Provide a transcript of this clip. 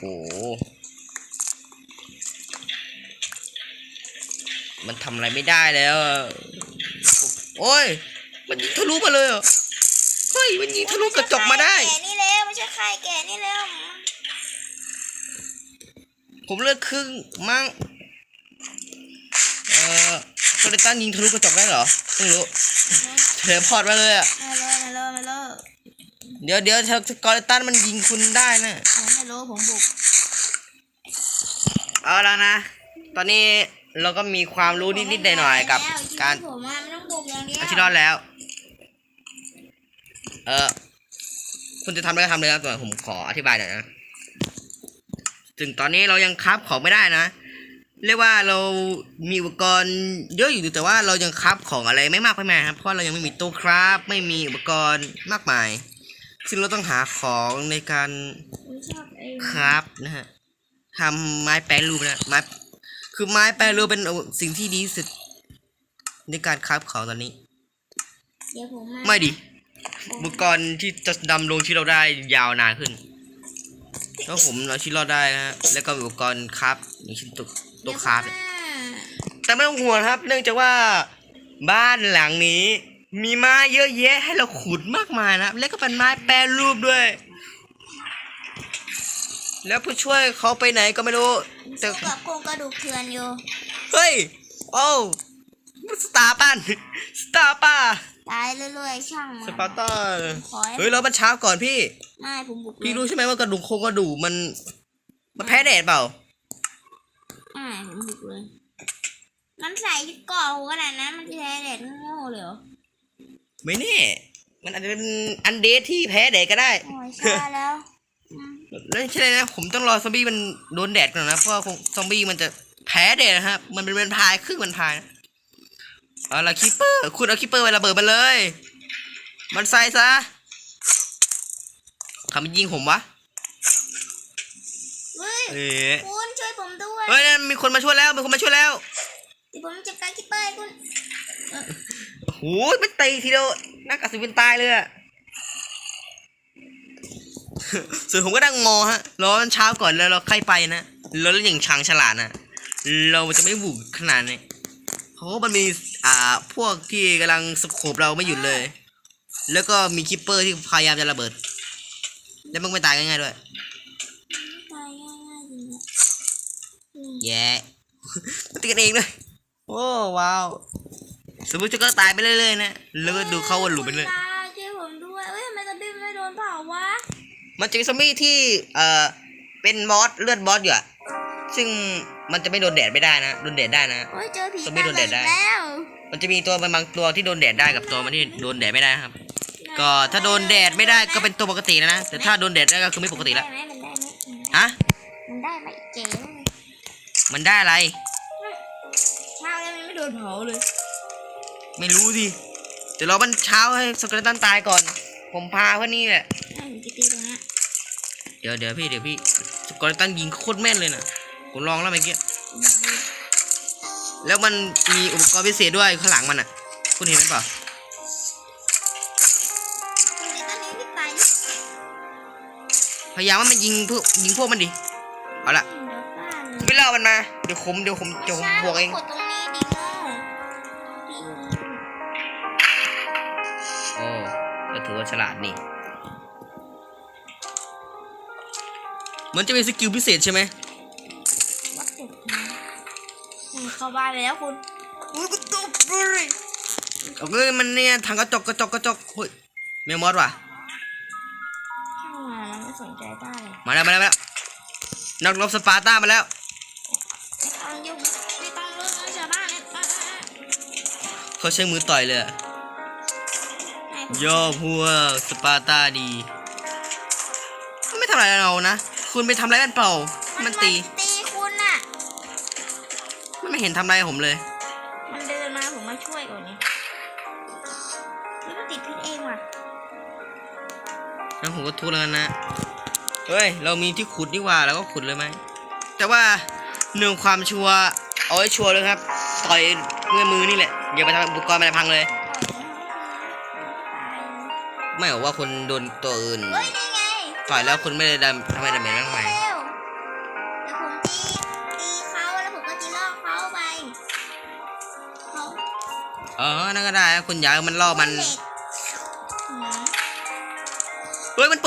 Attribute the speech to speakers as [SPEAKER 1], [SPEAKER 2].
[SPEAKER 1] โหมันทำอะไรไม่ได้แล้วอะโอ้ย มันยิงทะลุมาเลยเหรอ เฮ้ย มันยิงทะลุกระจกมาได้
[SPEAKER 2] แก่นี่แล้วไม่ใช่ใครแก่นี่แล้ว
[SPEAKER 1] ผมเลือกครึ่งมั้งเอ่อโซเลตันยิงทะลุกระจกได้เหรอไม่รู้เทเลพอร์ตมาเลยอะ
[SPEAKER 2] ไม่เลยไม่เลยไม่เลย
[SPEAKER 1] เดี๋ยวเดี๋ยวสกอเลตันมันยิงคุณได้นะ
[SPEAKER 2] ผมไม่รู้ผมบุก
[SPEAKER 1] เอาแล้วนะ ตอนนี้เราก็มีความรู้นิดๆหน่อยๆกับ การ
[SPEAKER 2] ผมอะไม่ต้องบุกอย่างเดียว
[SPEAKER 1] เอาที่รอดแล้ว เออคุณจะทำอะไรก็ทำเลยนะแต่ผมขออธิบายหน่อยนะถึงตอนนี้เรายังคราฟของไม่ได้นะ เรียกว่าเรามีอุปกรณ์เยอะอยู่แต่ว่าเรายังคราฟของอะไรไม่มากไปมาครับเพราะเรายังไม่มีตู้คราฟไม่มีอุปกรณ์มากมาย ซึ่งเราต้องหาของในการ
[SPEAKER 2] ผมชอบไอ้
[SPEAKER 1] คราฟนะฮะทำไม้แปรรูปนะไม้คือไม้แปรรูปเป็นสิ่งที่ดีที่สุด ในการคราฟของตอนนี้
[SPEAKER 2] เดี๋ยวผมมา
[SPEAKER 1] ไม่ดิอุปกรณ์ที่จะดำรงชีวิตเราได้ยาวนานขึ้นแล้วผมเราชีวิตรอดได้นะฮะแล้วก็มีอุปกรณ์ครับอย่างเช่นตุกตัวคราฟเนี่ยแต่ไม่ต้องห่วงครับ เนื่องจากว่าบ้านหลังนี้ มีไม้เยอะแยะให้เราขุดมากมายนะครับแล้วก็เป็นไม้แปรรูปด้วย แล้วผู้ช่วยเขาไปไหนก็ไม่รู้แต่
[SPEAKER 2] สู้กับโครงกระดูกเถื่อนอยู่
[SPEAKER 1] เฮ้ย โอ้สตาร์ปันสตาร์ป้า
[SPEAKER 2] ตายเรื่อยๆช่างมัน
[SPEAKER 1] สปาร์ต้า
[SPEAKER 2] ขอให้
[SPEAKER 1] เฮ้ยเรามันเช้าก่อนพี่
[SPEAKER 2] ไม่ผมบุกเลย
[SPEAKER 1] พี่รู้ใช่ไหมว่ากระดูกโครงกระดูกมัน มันแพ้แดดเปล่า
[SPEAKER 2] ไม่ผมบุกเลย มันใส่เกาะขนาดนั้นมันจะแพ้เด็ดโง่เลยเหรอ
[SPEAKER 1] ไม่แน่ มันอาจจะเป็นอันเดทที่แพ้แดดก็ได้
[SPEAKER 2] โอ้ยช้าแล้วอืม
[SPEAKER 1] แล้วใช่เลยนะผมต้องรอซอมบี้มันโดนแดดก่อนนะ เพราะว่าคงซอมบี้มันจะแพ้แดดนะครับ มันเป็นเป็นพายครึ่งมันพายนะเอาละคิปเปอร์ คุณเอาคิปเปอร์ไประเบิดมันเลย มันใส่ซะทำมันยิงผมวะ
[SPEAKER 2] เฮ้ย
[SPEAKER 1] เอ๊ะ
[SPEAKER 2] คุณช่วยผมด้วย
[SPEAKER 1] เฮ้ยนั่นมีคนมาช่วยแล้วมีคนมาช่วยแล้ว
[SPEAKER 2] เดี๋ยวผมจัดการคิปเปอร์ให้คุณ
[SPEAKER 1] โอ้โหมันตีทีเดียวนักอัศวินตายเลยอะส่วนผมก็นั่งมองฮะรอมันเช้าก่อนแล้วเราค่อยไปนะแล้วอย่างชางฉลาดนะเราจะไม่บุกขนาดนี้เพราะว่ามันมีอ่าพวกที่กำลังสโคบเราไม่หยุดเลย แล้วก็มีคิปเปอร์ที่พยายามจะระเบิด แล้วมันไม่ตายง่ายๆด้วย
[SPEAKER 2] ตายง่ายๆจริงอะอืม
[SPEAKER 1] แย่มันตีกันเองเลยโอ้ว้าว สมมติจะก็ตายไปเรื่อยๆนะแล้วก็ดูเขาวนหลุมไปเลย
[SPEAKER 2] คุณตาช่วยผมด้วยเอ้ยทำไมตะบิ้มไม่โดนเผาวะ
[SPEAKER 1] มันจะมีซอมบี้ที่เอ่อเป็นบอสเลือดบอสอยู่อะซึ่งมันจะไม่โดนแดดไม่ได้นะโดนแดดได้นะ
[SPEAKER 2] โอ้ยเจอผี
[SPEAKER 1] ซอมบี้โดนแดดได้
[SPEAKER 2] ตาเหลือกแล้ว
[SPEAKER 1] มันจะมีตัวบางตัวที่โดนแดดได้กับตัวมันที่โดนแดดไม่ได้ครับ ก็ถ้าโดนแดดไม่ได้ก็เป็นตัวปกติแล้วนะแต่ถ้าโดนแดดได้ก็คือไม่ปกติแล้ว
[SPEAKER 2] มันได้ไหมมันได้ไหม
[SPEAKER 1] ฮะ
[SPEAKER 2] มันได้ไหมเจ๋ง
[SPEAKER 1] มันได้อะไร
[SPEAKER 2] เช้าแล้วมันไม่โดนเผาเลย
[SPEAKER 1] ไม่รู้สิเดี๋ยวรอมันเช้าให้สเกเลตันตายก่อน ผมพาเพื่อนนี่แหละ
[SPEAKER 2] ให้ผมจะตีตรงเนี้ย
[SPEAKER 1] เดี๋ยวเดี๋ยวพี่เดี๋ยวพี่สเกเลตันยิงโคตรแม่นเลยนะผมลองแล้วเมื่อกี้แล้วมันมีอุปกรณ์พิเศษด้วยข้างหลังมันอะ คุณเห็นไหมเปล่า
[SPEAKER 2] ตรงนี้ตอนนี้พี่ตายดิ
[SPEAKER 1] พยายามว่ามันยิงพวกยิงพวกมันดิ เอาละ
[SPEAKER 2] เดี๋ยวป้าเลย
[SPEAKER 1] ไม่เล่ามันมา เดี๋ยวผมเดี๋ยวผมเดี๋ยวผมบวกเอง
[SPEAKER 2] กดตรงนี้ดิโง่
[SPEAKER 1] โอ้ก็ถือว่าฉลาดนี่ มันจะมีสกิลพิเศษใช่ไหม
[SPEAKER 2] วัดจุดนะนี่เข้าบ้านไปแล้วคุณ
[SPEAKER 1] โอ้ยก็ตบเลยเอาเลยมันเนี่ยทางกระจกกระจกกระจกเฮ้ยแมวมอสว่ะ
[SPEAKER 2] ช่างมามันไม่สนใจต้าเลย
[SPEAKER 1] มาแล้วมาแล้วมาแล้วนักรบสปาร์ต้ามาแล้ว
[SPEAKER 2] ไม่ต้องยุ่งไม่ต้องยุ่งชาวบ้านเนี่ยอะอะอะ
[SPEAKER 1] เขาใช้มือต่อยเลยอะ
[SPEAKER 2] ให้ผม
[SPEAKER 1] ย่อพวกสปาร์ต้าดีมันไม่ทำอะไรเรานะ คุณไปทำอะไรมันเปล่า มันตี
[SPEAKER 2] ตีคุณน่ะ
[SPEAKER 1] มันไม่เห็นทำอะไรผมเลย
[SPEAKER 2] มันเดินมาผมมาช่วยก่อนเนี่ยนี่มันติดพิษเองว่ะ
[SPEAKER 1] งั้นผมก็ทุบแล้วกันนะ เฮ้ย เรามีที่ขุดนี่หว่าแล้วก็ขุดเลยไหม แต่ว่าหนึ่งความชัวร์เอาไว้ชัวร์เลยครับ ต่อยเงื่อมือนี่แหละ อย่าไปทำอุปกรณ์มันจะพังเลย ไม่บอกว่าคุณโดนตัวอื่น
[SPEAKER 2] เต่
[SPEAKER 1] อยแล้วคุณไม่ได้ดำทำไมดำเหม็นาม่าวผมามก
[SPEAKER 2] เไป
[SPEAKER 1] เออนั่นก็ได้คุณยากให้มันล่อมันเฮ้ยมันป